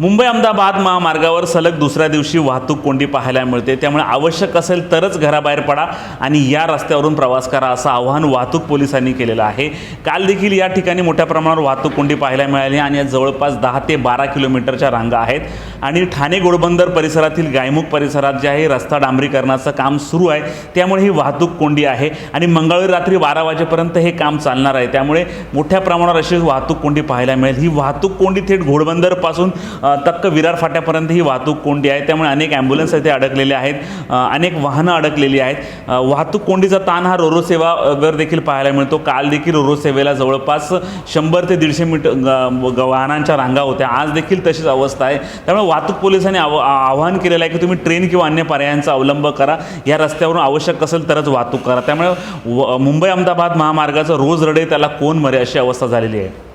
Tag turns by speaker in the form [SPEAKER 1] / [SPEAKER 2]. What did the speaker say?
[SPEAKER 1] मुंबई अहमदाबाद महामार्गावर सलग दुसऱ्या दिवशी वाहतूक कोंडी पाहायला मिळते. त्यामुळे आवश्यक असेल तरच घराबाहेर पडा आणि या रस्त्यावरून प्रवास करा असं आवाहन वाहतूक पोलिसांनी केलेलं आहे. काल देखील या ठिकाणी मोठ्या प्रमाणावर वाहतूक कोंडी पाहायला मिळाली आणि जवळपास दहा ते बारा किलोमीटरच्या रांगा आहेत. आणि ठाणे गोडबंदर परिसरातील गायमुख परिसरात जे आहे रस्ता डांबरीकरणाचं काम सुरू आहे. त्यामुळे ही वाहतूक कोंडी आहे आणि मंगळवारी रात्री बारा वाजेपर्यंत हे काम चालणार आहे. त्यामुळे मोठ्या प्रमाणावर अशी वाहतूक कोंडी पाहायला मिळेल. ही वाहतूक कोंडी थेट घोडबंदरपासून तक्क विरार फाट्यापर्यंत ही वाहतूक कोंडी आहे. त्यामुळे अनेक ॲम्ब्युलन्स इथे अडकलेले आहेत. अनेक वाहनं अडकलेली आहेत. वाहतूक कोंडीचा ताण हा रोरो सेवावर देखील पाहायला मिळतो. काल देखील रोरो सेवेला जवळपास शंभर ते दीडशे मीटर ग- वाहनांच्या रांगा होत्या. आज देखील तशीच अवस्था आहे. त्यामुळे वाहतूक पोलिसांनी आव आवाहन केलेलं आहे की तुम्ही ट्रेन किंवा अन्य पर्यायांचा अवलंब करा. या रस्त्यावरून आवश्यक असेल तरच वाहतूक करा. त्यामुळे व- मुंबई अहमदाबाद महामार्गाचं रोज रडे त्याला कोण मरे अशी अवस्था झालेली आहे.